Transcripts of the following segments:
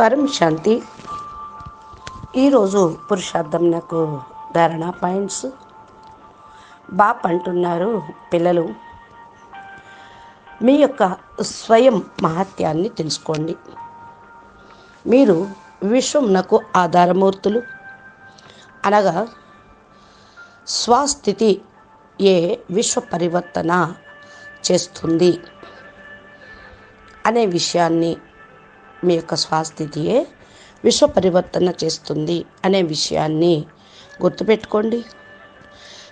పరం శాంతి. ఈరోజు పురుషార్థం నాకు ధారణ పాయింట్స్. బాప్ అంటున్నారు పిల్లలు మీ యొక్క స్వయం మహత్యాన్ని తెలుసుకోండి. మీరు విశ్వంనకు ఆధారమూర్తులు. అనగా స్వస్థితి ఏ విశ్వ పరివర్తన చేస్తుంది అనే విషయాన్ని మీ యొక్క స్వస్థితియే విశ్వ పరివర్తన చేస్తుంది అనే విషయాన్ని గుర్తుపెట్టుకోండి.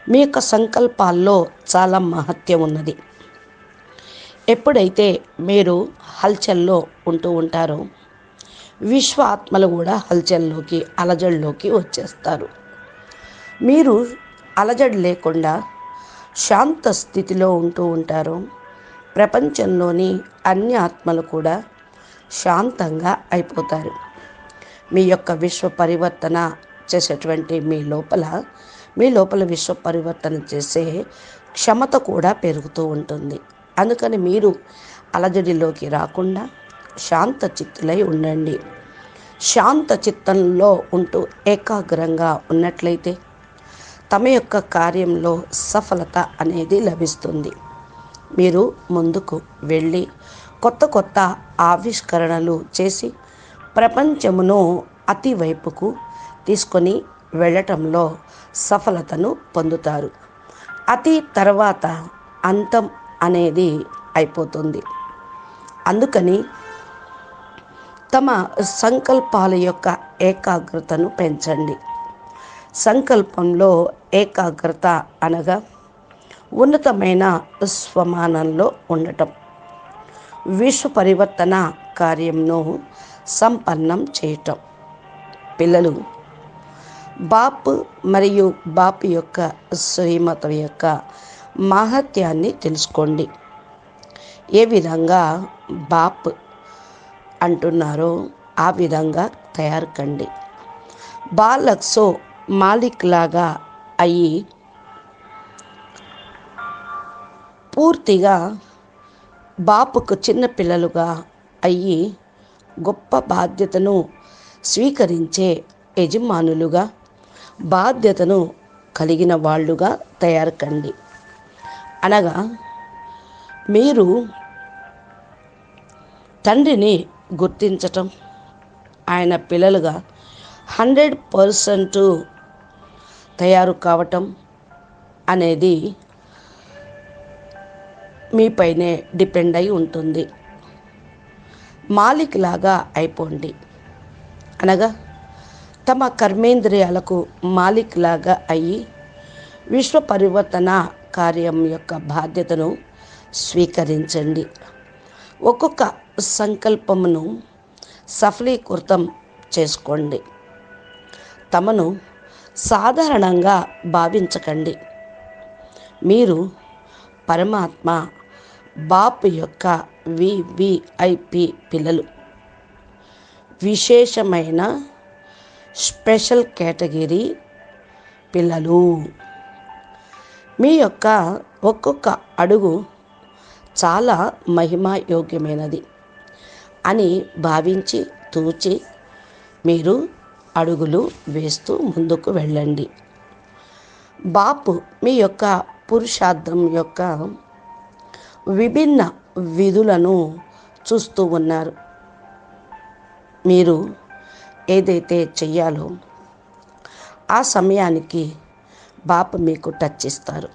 మీ యొక్క సంకల్పాల్లో చాలా మహత్యం ఉన్నది. ఎప్పుడైతే మీరు హల్చల్లో ఉంటూ ఉంటారో విశ్వ ఆత్మలు కూడా హల్చల్లోకి అలజడిలోకి వచ్చేస్తారు. మీరు అలజడి లేకుండా శాంత స్థితిలో ఉంటూ ఉంటారు ప్రపంచంలోని అన్ని ఆత్మలు కూడా శాంతంగా అయిపోతారు. మీ యొక్క విశ్వ పరివర్తన చేసేటువంటి మీ లోపల మీ లోపల విశ్వ పరివర్తన చేసే క్షమత కూడా పెరుగుతూ ఉంటుంది. అందుకని మీరు అలజడిలోకి రాకుండా శాంత చిత్తులై ఉండండి. శాంత చిత్తంలో ఉంటూ ఏకాగ్రంగా ఉన్నట్లయితే తమ యొక్క కార్యంలో సఫలత అనేది లభిస్తుంది. మీరు ముందుకు వెళ్ళి కొత్త కొత్త ఆవిష్కరణలు చేసి ప్రపంచమును అతి వైపుకు తీసుకొని వెళ్ళటంలో సఫలతను పొందుతారు. అతి తర్వాత అంతం అనేది అయిపోతుంది. అందుకని తమ సంకల్పాల యొక్క ఏకాగ్రతను పెంచండి. సంకల్పంలో ఏకాగ్రత అనగా ఉన్నతమైన స్వమానంలో ఉండటం. విశ్వ పరివర్తన కార్యంను సంపన్నం చేయటం. పిల్లలు బాప్ మరియు బాప్ యొక్క శ్రీమత యొక్క మహత్యాన్ని తెలుసుకోండి. ఏ విధంగా బాప్ అంటున్నారో ఆ విధంగా తయారు కండి. బాలక్సో మాలిక్ లాగా అయ్యి పూర్తిగా బాపుకు చిన్న పిల్లలుగా అయ్యి గొప్ప బాధ్యతను స్వీకరించే యజమానులుగా బాధ్యతను కలిగిన వాళ్ళుగా తయారు కండి. అనగా మీరు తండ్రిని గుర్తించటం ఆయన పిల్లలుగా హండ్రెడ్ పర్సెంట్ తయారు కావటం అనేది మీపైనే డిపెండ్ అయి ఉంటుంది. మాలిక్ లాగా అయిపోండి. అనగా తమ కర్మేంద్రియాలకు మాలిక్ లాగా అయ్యి విశ్వ పరివర్తన కార్యం యొక్క బాధ్యతను స్వీకరించండి. ఒక్కొక్క సంకల్పమును సఫలీకృతం చేసుకోండి. తమను సాధారణంగా భావించకండి. మీరు పరమాత్మ బాప్ యొక్క వివిఐపి పిల్లలు. విశేషమైన స్పెషల్ కేటగిరీ పిల్లలు. మీ యొక్క ఒక్కొక్క అడుగు చాలా మహిమాయోగ్యమైనది అని భావించి తూచి మీరు అడుగులు వేస్తూ ముందుకు వెళ్ళండి. బాపు మీ యొక్క పురుషార్థం యొక్క విభిన్న విధులను చూస్తూ ఉన్నారు. మీరు ఏదైతే చెయ్యాలో ఆ సమయానికి బాపు మీకు టచ్ ఇస్తారు.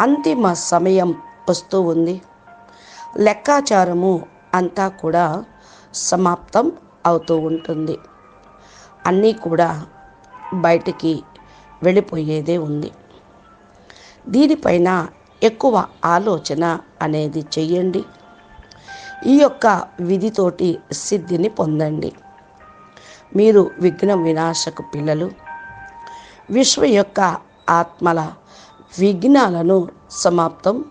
అంతిమ సమయం వస్తూ ఉంది. లెక్కాచారము అంతా కూడా సమాప్తం అవుతూ ఉంటుంది. అన్నీ కూడా బయటికి వెళ్ళిపోయేదే ఉంది. దీనిపైన ఎక్కువ ఆలోచన అనేది చెయ్యండి. ఈ యొక్క విధితోటి సిద్ధిని పొందండి. మీరు విఘ్న వినాశకు పిల్లలు. విశ్వ యొక్క ఆత్మల విఘ్నాలను సమాప్తం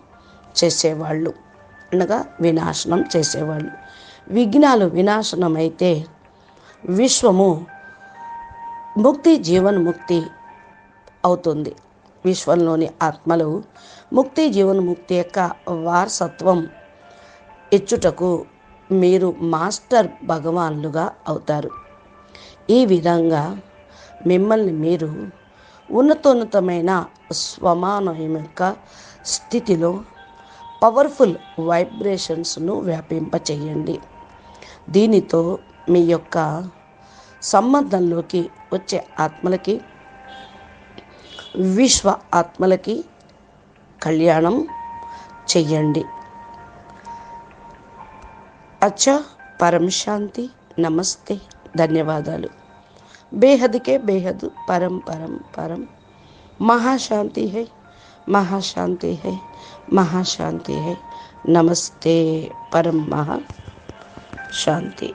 చేసేవాళ్ళు. అనగా వినాశనం చేసేవాళ్ళు. విఘ్నాలు వినాశనం అయితే విశ్వము ముక్తి జీవన్ముక్తి అవుతుంది. విశ్వంలోని ఆత్మలు ముక్తి జీవన్ముక్తి యొక్క వారసత్వం ఇచ్చుటకు మీరు మాస్టర్ భగవాన్లుగా అవుతారు. ఈ విధంగా మిమ్మల్ని మీరు ఉన్నతోన్నతమైన స్వమానం యొక్క స్థితిలో పవర్ఫుల్ వైబ్రేషన్స్ను వ్యాపింపచేయండి. దీనితో మీ యొక్క సంబంధంలోకి వచ్చే ఆత్మలకి విశ్వ ఆత్మలకి కళ్యాణం చెయ్యండి. అచ్చా పరంశాంతి నమస్తే ధన్యవాదాలు. బేహద్కే బేహదు పరం పరం పరం. మహాశాంతి హై మహాశాంతి హై మహాశాంతి హై. నమస్తే పరం మహా శాంతి